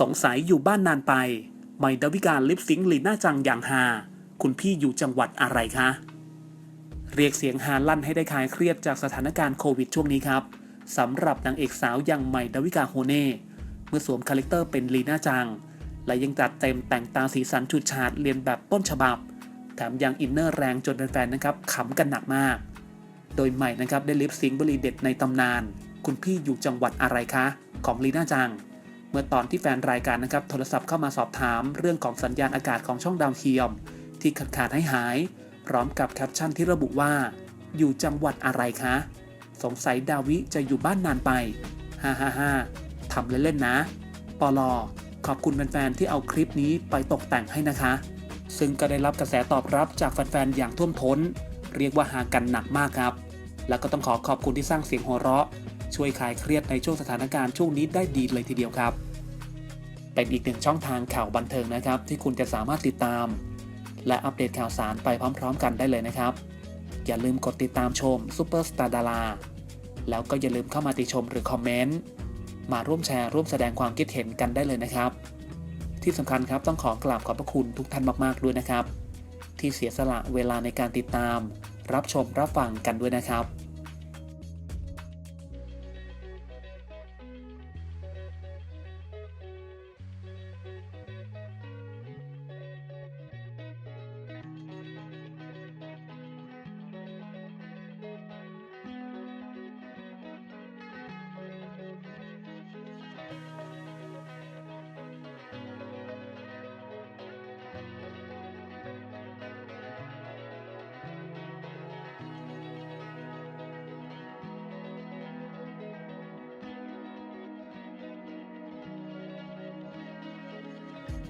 สงสัยอยู่บ้านนานไปใหม่ดาวิกาลิปซิงค์ลีน่าจังอย่างฮา คุณพี่อยู่จังหวัดอะไรคะ เรียกเสียงฮาลั่นให้ได้คลายเครียดจากสถานการณ์โควิดช่วงนี้ครับสำหรับนางเอกสาวอย่างใหม่ดาวิกาโฮเน่ เมื่อสวมคาแรคเตอร์เป็นลีน่าจัง และยังจัดเต็มแต่งตาสีสันชุดฉาดเรียนแบบต้นฉบับ แถมยังอินเนอร์แรงจนแฟนๆนะครับขำกันหนักมาก โดยใหม่นะครับได้ลิปซิงบรีเด็ดในตำนาน คุณพี่อยู่จังหวัดอะไรคะ ของลีน่าจัง เมื่อตอนที่แฟนรายการนะครับโทรศัพท์เข้ามาสอบถามเรื่องของสัญญาณอากาศของช่องดาวเทียม ที่ขาดขาดให้หาย พร้อมกับแคปชั่นที่ระบุว่า อยู่จังหวัดอะไรคะ สงสัยดาวิจะอยู่บ้านนานไปฮ่าฮ่าฮ่าทำเล่นๆนะปลอขอบคุณแฟนๆที่เอาคลิปนี้ไปตกแต่งให้นะคะ ซึ่งก็ได้รับกระแสตอบรับจากแฟนๆอย่างท่วมท้น เรียกว่าหากันหนักมากครับ แล้วก็ต้องขอขอบคุณที่สร้างเสียงหัวเราะ ช่วยคลายเครียดในช่วงสถานการณ์ช่วงนี้ได้ดีเลยทีเดียวครับ เป็นอีกหนึ่งช่องทางข่าวบันเทิงนะครับ ที่คุณจะสามารถติดตาม และอัปเดตข่าวสารไปพร้อม ๆ กันได้เลยนะครับ อย่าลืมกดติดตามชมซูเปอร์สตาร์ดาราแล้วก็อย่าลืมเข้ามาติชมหรือคอมเมนต์มาร่วมแชร์ร่วมแสดงความคิดเห็นกันได้เลยนะครับ ที่สำคัญครับต้องขอกราบขอบพระคุณทุกท่านมากๆด้วยนะครับ ที่เสียสละเวลาในการติดตาม รับชมรับฟังกันด้วยนะครับ